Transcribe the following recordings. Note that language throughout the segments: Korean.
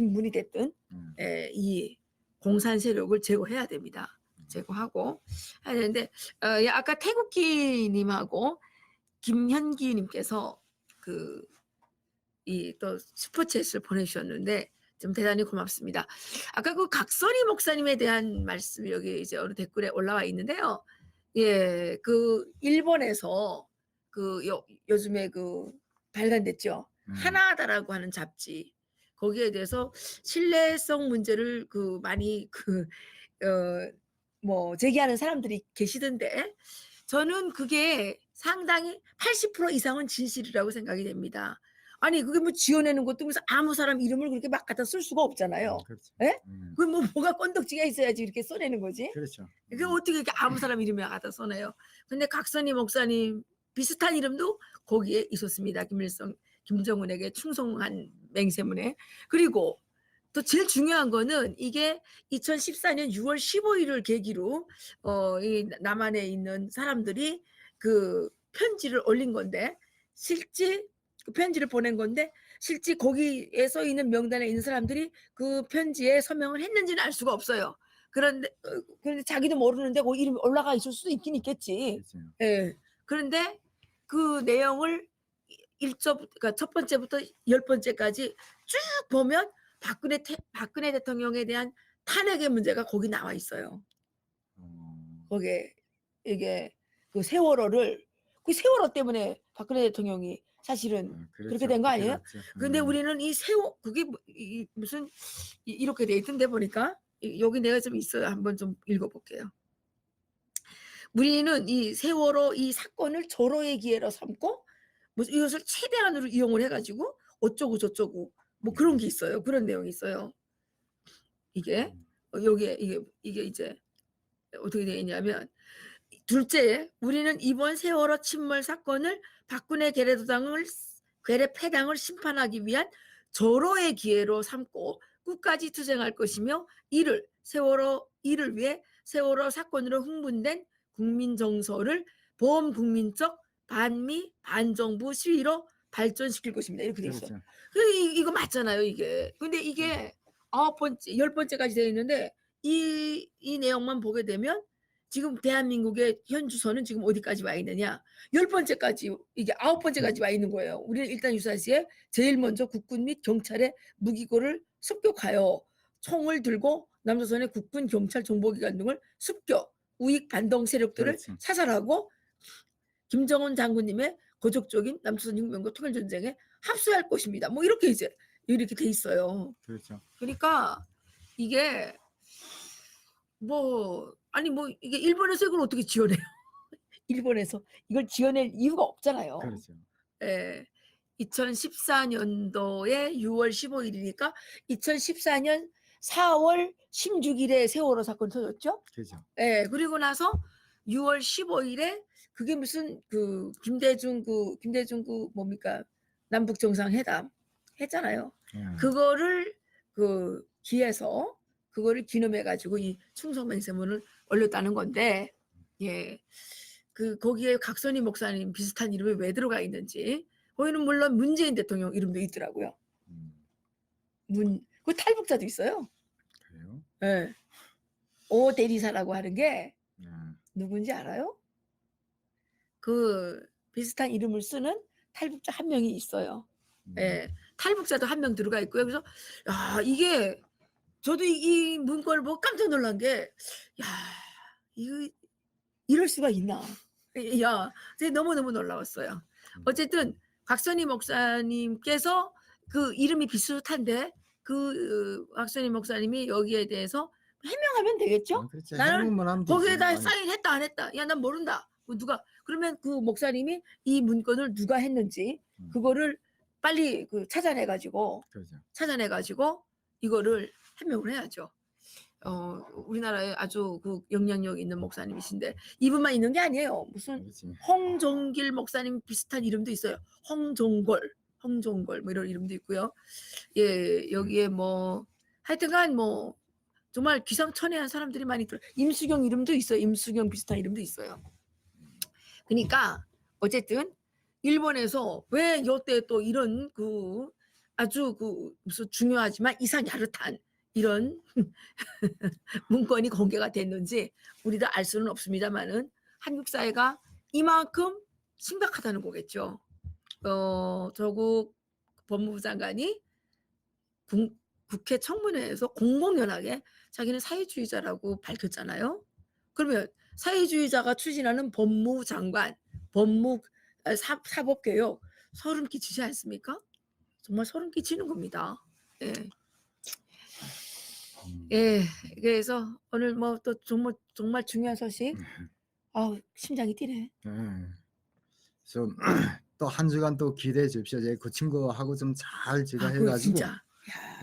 김문이 됐든 음. 에, 이 공산 세력을 제거해야 됩니다. 제거하고 해야 되는데 어, 예, 아까 태국기님하고 김현기님께서 그 이 또 슈퍼챗을 보내주셨는데 좀 대단히 고맙습니다. 아까 그 각선희 목사님에 대한 말씀이 여기 이제 어느 댓글에 올라와 있는데요. 예, 그 일본에서 그 요, 요즘에 그 발간됐죠. 음. 하나다라고 하는 잡지 거기에 대해서 신뢰성 문제를 그 많이 그 어 뭐 제기하는 사람들이 계시던데 저는 그게 상당히 80% 이상은 진실이라고 생각이 됩니다. 아니 그게 뭐 지어내는 것도 무슨 아무 사람 이름을 그렇게 막 갖다 쓸 수가 없잖아요. 음, 그렇죠. 예? 음. 그뭐 뭐가 건덕지가 있어야지 이렇게 써내는 거지. 그렇죠. 그게 어떻게 이렇게 아무 사람 이름이 갖다 써내요? 근데 각선희 목사님 비슷한 이름도 거기에 있었습니다. 김일성, 김정은에게 충성한 맹세문에. 그리고 또 제일 중요한 거는 이게 2014년 6월 15일을 계기로 어, 이 남한에 있는 사람들이 그 편지를 올린 건데 실제 그 편지를 보낸 건데 실제 거기에 써 있는 명단에 있는 사람들이 그 편지에 서명을 했는지는 알 수가 없어요. 그런데 어, 그런데 자기도 모르는데 그 이름이 올라가 있을 수도 있긴 있겠지. 그렇죠. 예. 그런데 그 내용을 일절 그러니까 첫 번째부터 열 번째까지 쭉 보면 박근혜 태, 박근혜 대통령에 대한 탄핵의 문제가 거기 나와 있어요. 어, 거기에 이게 그 세월호를 그 세월호 때문에 박근혜 대통령이 사실은 어, 그렇죠. 그렇게 된 거 아니에요? 그렇죠. 근데 음. 우리는 이 세월 그게 뭐- 이- 이 무슨 이- 이렇게 돼 있던데 보니까 이- 여기 내가 좀 있어요. 한번 좀 읽어볼게요. 우리는 이 세월호 이 사건을 절호의 기회로 삼고 뭐 이것을 최대한으로 이용을 해가지고 어쩌고 저쩌고 뭐 그런 게 있어요. 그런 내용이 있어요. 이게 음. 어, 여기에 이게 이게 이제 어떻게 되어 있냐면 둘째 우리는 이번 세월호 침몰 사건을 박근혜 계례도당을 괴뢰 패당을 심판하기 위한 절호의 기회로 삼고 끝까지 투쟁할 것이며 이를 세월호 이를 위해 세월호 사건으로 흥분된 국민 정서를 보험 국민적 반미 반정부 시위로 발전시킬 것입니다. 이렇게 돼 있어. 그렇죠. 그 이- 이거 맞잖아요, 이게. 근데 이게 아홉 번째, 열 번째까지 되어 있는데 이, 이 내용만 보게 되면 지금 대한민국의 현 주소는 지금 어디까지 와 있느냐? 열 번째까지 이게 아홉 번째까지 와 있는 거예요. 우리는 일단 유사시에 제일 먼저 국군 및 경찰의 무기고를 습격하여 총을 들고 남조선의 국군 경찰 정보기관 등을 습격 우익 반동 세력들을 그렇지. 사살하고 김정은 장군님의 거족적인 남조선 혁명과 통일 전쟁에 합수할 것입니다. 뭐 이렇게 이제 이렇게 돼 있어요. 그렇죠. 그러니까 이게 뭐 아니 뭐 이게 일본에서 이걸 어떻게 지어내요? 일본에서 이걸 지어낼 이유가 없잖아요. 그렇죠. 예. 2014년도에 6월 15일이니까 2014년 4월 16일에 세월호 사건 터졌죠. 그렇죠. 예. 그리고 나서 6월 15일에 그게 무슨 그 김대중 그 김대중 그 뭡니까 남북 정상회담 했잖아요. 예. 그거를 그 기해서 그거를 기념해 가지고 이 충성맹세문을 올렸다는 건데 예. 그 거기에 각선희 목사님 비슷한 이름이 왜 들어가 있는지 거기는 물론 문재인 대통령 이름도 있더라고요. 음, 문, 그 탈북자도 있어요. 그래요? 예. 오 대리사라고 하는 게 예. 누군지 알아요? 그 비슷한 이름을 쓰는 탈북자 한 명이 있어요. 음, 예. 탈북자도 한 명 들어가 있고요. 그래서 야 이게 저도 이, 이 문건을 보고 깜짝 놀란 게 야 이거 이럴 수가 있나? 야, 너무 너무 놀라웠어요. 어쨌든 각선희 목사님께서 그 이름이 비슷한데 그 어, 각선희 목사님이 여기에 대해서 해명하면 되겠죠? 어, 그렇죠. 나는 하면 되지. 거기에다 아니, 사인했다 안 했다. 야, 난 모른다. 그 누가 그러면 그 목사님이 이 문건을 누가 했는지 음. 그거를 빨리 그 찾아내 가지고 그렇죠. 찾아내 가지고 이거를 해명을 해야죠. 어, 우리나라에 아주 그 영향력 있는 목사님이신데 이분만 있는 게 아니에요. 무슨 그렇지. 홍종길 목사님 비슷한 이름도 있어요. 홍종걸, 홍종걸 뭐 이런 이름도 있고요. 예, 여기에 뭐 하여튼간 뭐 정말 기상천외한 사람들이 많이 들어. 임수경 이름도 있어요. 임수경 비슷한 이름도 있어요. 그러니까 어쨌든 일본에서 왜 요때 또 이런 그 아주 그 무슨 중요하지만 이상 야릇한 이런 문건이 공개가 됐는지 우리도 알 수는 없습니다만은 한국 사회가 이만큼 심각하다는 거겠죠. 어, 조국 법무부 장관이 국, 국회 청문회에서 공공연하게 자기는 사회주의자라고 밝혔잖아요. 그러면 사회주의자가 추진하는 법무 장관, 법무 아, 사, 사법개혁 소름 끼치지 않습니까? 정말 소름 끼치는 겁니다. 예. 음. 예. 그래서 오늘 뭐 또 정말 정말 중요한 소식. 아우 심장이 뛰네. 예. 좀또 한 주간 또 기대해 주십시오. 제가 그 친구하고 좀 잘 제가 아, 해가지고 진짜. 야,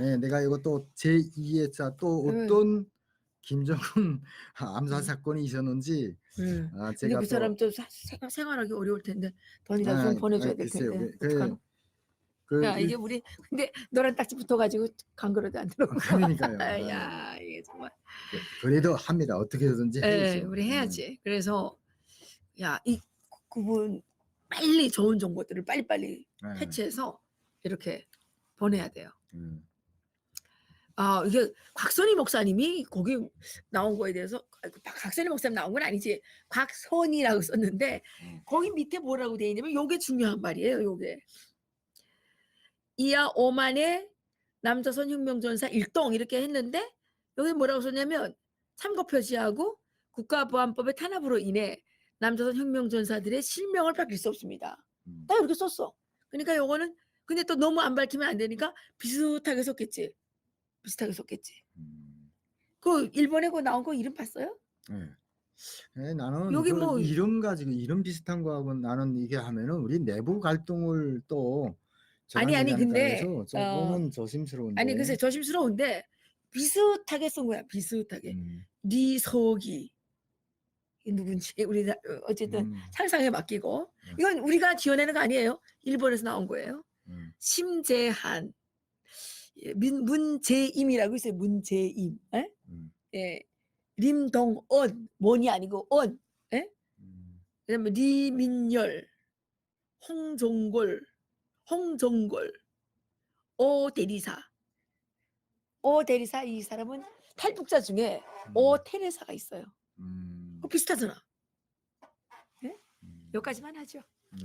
예, 내가 이거 또 제 2의 차또 음. 어떤 김정은 암살 사건이 있었는지 음. 아, 제가 그 또 사람 좀 사- 생활, 생활하기 어려울 텐데 돈이라도 좀 아, 보내줘야 아, 될 글쎄요. 텐데. 그- 어떡하노? 그 야 이- 이게 우리 근데 노란 딱지 붙어가지고 간 거라도 안 들어오고. 그러니까요. 아, 야 이게 정말. 그래도 합니다. 어떻게든지 예, 해야죠. 우리 음. 해야지. 그래서 야 이 그분 빨리 좋은 정보들을 빨리빨리 예, 캐치해서 이렇게 보내야 돼요. 음. 아 이게 곽선희 목사님이 거기 나온 거에 대해서 아, 그 박- 곽선희 목사님 나온 건 아니지 곽선이라고 썼는데 음. 거기 밑에 뭐라고 돼 있냐면 요게 중요한 말이에요 요게 이하 오만의 남조선 혁명전사 일동 이렇게 했는데 여기 뭐라고 썼냐면 참고 표시하고 국가보안법의 탄압으로 인해 남조선 혁명전사들의 실명을 밝힐 수 없습니다. 음. 딱 이렇게 썼어. 그러니까 요거는 근데 또 너무 안 밝히면 안 되니까 비슷하게 썼겠지. 비슷하게 썼겠지. 음. 그 일본에 그 나온 거 이름 봤어요? 예. 예, 나는 여기 그 뭐- 이름 가지고 이름 비슷한 거하고 나는 이게 하면은 우리 내부 갈등을 또 아니, 아니, 근데, 해서 조금은 조심스러운데. 아니 글쎄 조심스러운데 비슷하게 쓴 거야. 비슷하게. 음, 리석이 이 누군지 우리 다- 어, 어쨌든 음, 상상에 맡기고 음. 이건 우리가 지어내는 거 아니에요. 일본에서 나온 거예요. 음, 심재한 문재임이라고 있어요. 문재임. 에? 음, 예. 림동언 원이 아니고 언. 음, 그다음에 리민열, 홍종골, 홍종골, 오 대리사. 오 대리사 이 사람은 탈북자 중에 오 테레사가 있어요. 음, 그거 비슷하잖아. 음, 여기까지만 하죠. 네.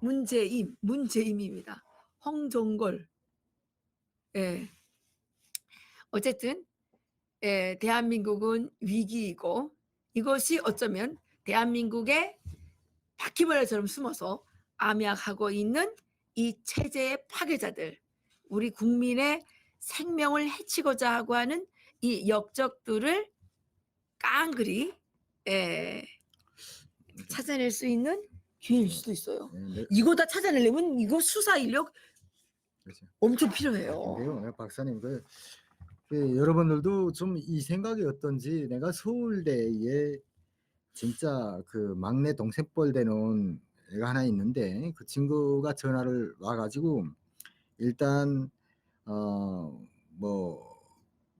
문재임, 문재임입니다. 홍종골. 예. 어쨌든 예, 대한민국은 위기이고 이것이 어쩌면 대한민국의 바퀴벌레처럼 숨어서 암약하고 있는 이 체제의 파괴자들, 우리 국민의 생명을 해치고자 하고 하는 이 역적들을 깡그리 예, 찾아낼 수 있는 기회일 수도 있어요. 네, 네, 이거 다 찾아내려면 이거 수사 인력 그렇죠. 엄청 필요해요. 근데요, 네, 박사님 그, 그 여러분들도 좀 이 생각이 어떤지 내가 서울대에 진짜 그 막내 동생뻘 되는 애가 하나 있는데 그 친구가 전화를 와가지고 일단 어 뭐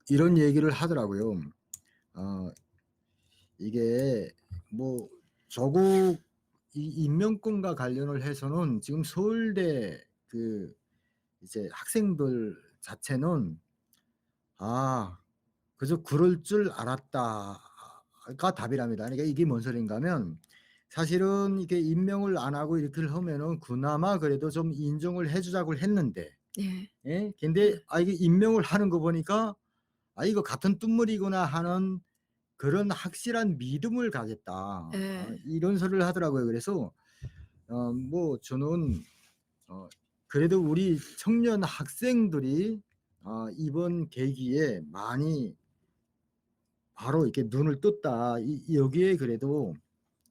이런 얘기를 하더라고요. 어 이게 뭐 조국 이 임명권과 관련을 해서는 지금 서울대 그 이제 학생들 자체는 아 그저 그럴 줄 알았다가 답이랍니다. 그러니까 이게 뭔 소린가 하면 사실은 이게 임명을 안 하고 이렇게 하면은 그나마 그래도 좀 인정을 해주자고 했는데 예. 예? 근데 아 이게 임명을 하는 거 보니까 아 이거 같은 뚱물이구나 하는 그런 확실한 믿음을 가졌다. 예. 아, 이런 소리를 하더라고요. 그래서 어 뭐 저는 어 그래도 우리 청년 학생들이 아 이번 계기에 많이 바로 이렇게 눈을 떴다. 이, 여기에 그래도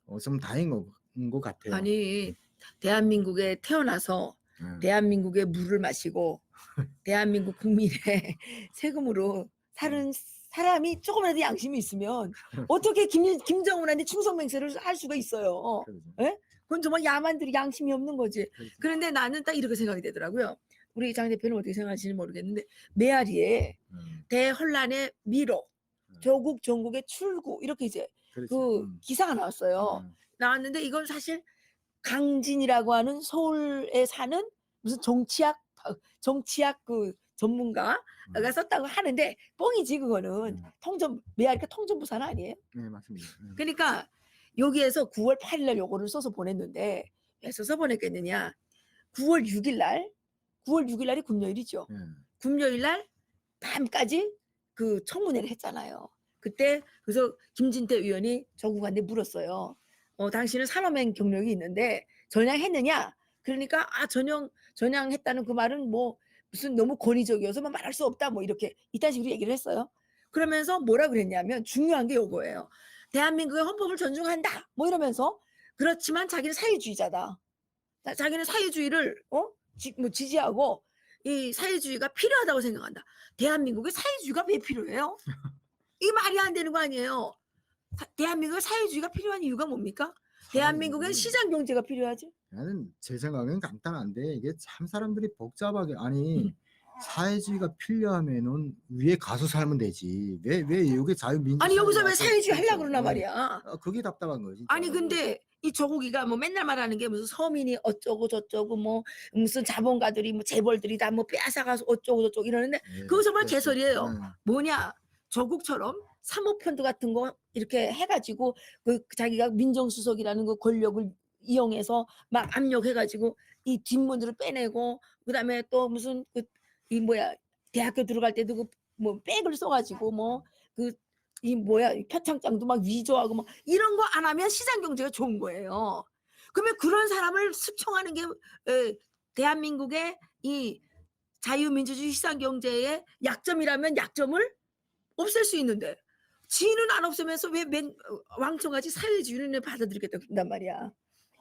어, 좀 다행인 것, 것 같아요. 아니 대한민국에 태어나서 예. 대한민국의 물을 마시고 대한민국 국민의 세금으로 사는 사람이 조금이라도 양심이 있으면 어떻게 김, 김정은한테 충성 맹세를 할 수가 있어요. 그러죠. 그건 정말 야만들이 양심이 없는 거지. 그렇죠. 그런데 나는 딱 이렇게 생각이 되더라고요. 우리 장 대표는 어떻게 생각하시는지 모르겠는데 메아리에 음, 대혼란의 미로, 음. 조국 종국의 출구 이렇게 이제 그렇죠. 그 음, 기사가 나왔어요. 음, 나왔는데 이건 사실 강진이라고 하는 서울에 사는 무슨 정치학 어, 정치학 그 전문가가 음. 썼다고 하는데 뻥이지 그거는 음. 통전 메아리가 통전부산 아니에요? 네 맞습니다. 네. 그러니까 여기에서 9월 8일 날 요거를 써서 보냈는데 왜 써서 보냈겠느냐? 9월 6일 날 9월 6일 날이 금요일이죠. 네. 금요일 날 밤까지 그 청문회를 했잖아요. 그때 그래서 김진태 의원이 조국한테 물었어요. 어, 당신은 산업행 경력이 있는데 전향했느냐? 그러니까 아 전형 전향했다는 그 말은 뭐 무슨 너무 권위적이어서 뭐 말할 수 없다 뭐 이렇게 이딴 식으로 얘기를 했어요. 그러면서 뭐라 그랬냐면 중요한 게 요거예요. 대한민국의 헌법을 존중한다. 뭐 이러면서 그렇지만 자기는 사회주의자다. 자- 자기는 사회주의를 어? 지, 뭐 지지하고 이 사회주의가 필요하다고 생각한다. 대한민국에 사회주의가 왜 필요해요? 이 말이 안 되는 거 아니에요. 사- 대한민국에 사회주의가 필요한 이유가 뭡니까? 대한민국엔 시장 경제가 필요하지. 나는 제 생각은 간단한데 이게 참 사람들이 복잡하게 아니 음. 사회주의가 필요하면은 위에 가서 살면 되지 왜 왜 여기 자유민주 아니 여기서 왜 사회주의? 하려고 그러나 네. 말이야. 아, 그게 답답한 거지 아니 근데 이 조국이가 뭐 맨날 말하는 게 무슨 서민이 어쩌고 저쩌고 뭐 무슨 자본가들이 뭐 재벌들이 다 뭐 빼앗아가서 어쩌고 저쩌고 이러는데 그거 정말 개소리예요. 뭐냐 조국처럼 사모펀드 같은 거 이렇게 해가지고 그 자기가 민정수석이라는 그 권력을 이용해서 막 압력해가지고 이 뒷문으로 빼내고 그다음에 또 무슨 그 이 뭐야 대학교 들어갈 때도 그 뭐 백을 써가지고 뭐 그 이 뭐야 이 표창장도 막 위조하고 뭐 이런 거 안 하면 시장 경제가 좋은 거예요. 그러면 그런 사람을 수청하는 게 에, 대한민국의 이 자유민주주의 시장 경제의 약점이라면 약점을 없앨 수 있는데 지는 안 없애면서 왜 맨 왕청같이 사회주의를 받아들이겠다 그런단 말이야.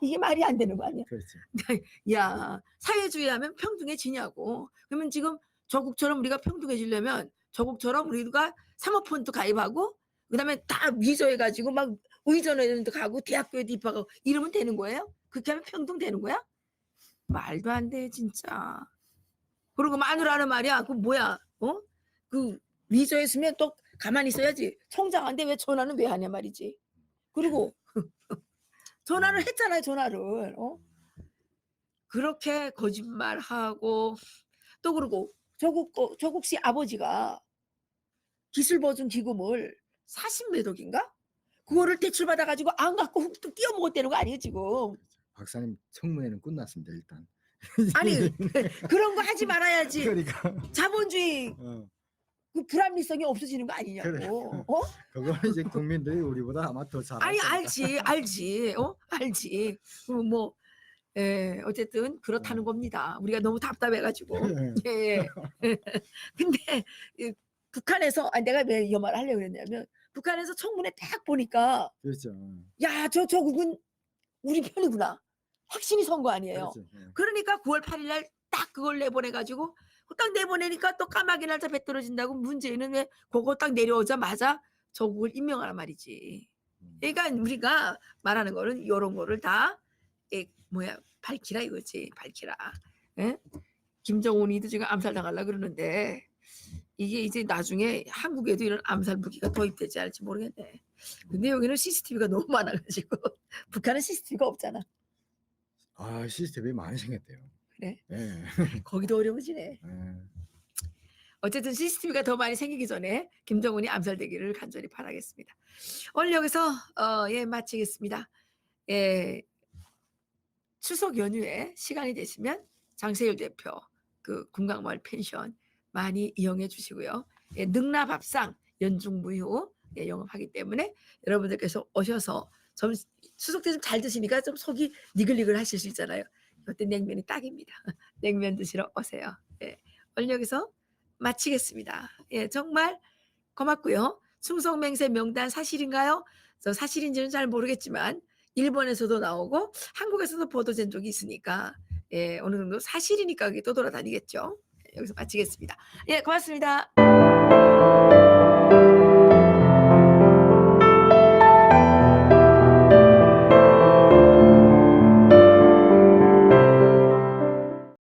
이게 말이 안 되는 거 아니야? 그렇지 야 사회주의 하면 평등해지냐고. 그러면 지금 조국처럼 우리가 평등해지려면 조국처럼 우리가 사모펀드 가입하고 그다음에 다 위조해가지고 막 의전에도 가고 대학교에도 입학하고 이러면 되는 거예요? 그렇게 하면 평등 되는 거야? 말도 안 돼 진짜. 그리고 마누라는 말이야. 그 뭐야? 어? 그 위조했으면 또 가만히 있어야지. 청장한테 왜 전화는 왜 하냐 말이지. 그리고 전화를 했잖아요. 전화를. 어? 그렇게 거짓말하고 또 그러고 조국 거- 조국 씨 아버지가 기술 보증 기금을 40몇 억인가? 그거를 대출 받아 가지고 안 갖고 훅 뛰어 먹었다는 거 아니에요 지금? 박사님 청문회는 끝났습니다 일단 아니 그런 거 하지 말아야지. 그러니까 자본주의 어, 그 불합리성이 없어지는 거 아니냐고. 그래. 어? 그거는 이제 국민들이 우리보다 아마 더 잘 아니 알지 알지 어 알지 그뭐 예, 어쨌든 그렇다는 어. 겁니다 우리가 너무 답답해가지고 네. 예 근데 이 북한에서 아 내가 왜 이 말을 하려고 그랬냐면 북한에서 청문회 딱 보니까 그렇죠 야저 조국은 우리 편이구나 확신이 선 거 아니에요 그렇죠 예. 그러니까 9월 8일 날 딱 그걸 내보내가지고 딱 내보내니까 또 까마귀 날짜 배 떨어진다고 문재인은 왜 그거 딱 내려오자마자 조국을 임명하란 말이지 음. 그러니까 우리가 말하는 거는 이런 거를 다 예, 뭐야 밝히라 이거지 밝히라. 예? 김정은이도 지금 암살 당하려 그러는데 이게 이제 나중에 한국에도 이런 암살 무기가 도입되지 않을지 모르겠네. 근데 여기는 CCTV가 너무 많아가지고 북한은 CCTV가 없잖아. 아 시스템이 많이 생겼대요 그래? 예. 거기도 어려워지네. 예. 어쨌든 CCTV가 더 많이 생기기 전에 김정은이 암살되기를 간절히 바라겠습니다. 오늘 여기서 어, 예 마치겠습니다. 예, 추석 연휴에 시간이 되시면 장세율 대표 그 군강마을 펜션 많이 이용해 주시고요. 예, 능라 밥상 연중무휴 예, 영업하기 때문에 여러분들께서 오셔서 좀 추석 때 좀 잘 드시니까 좀 속이 니글니글 하실 수 있잖아요. 이때 냉면이 딱입니다. 냉면 드시러 오세요. 예, 오늘 여기서 마치겠습니다. 예, 정말 고맙고요. 충성맹세 명단 사실인가요? 저 사실인지는 잘 모르겠지만 일본에서도 나오고 한국에서도 보도된 적이 있으니까 예, 어느 정도 사실이니까 그게 또 돌아다니겠죠. 예, 여기서 마치겠습니다. 예, 고맙습니다.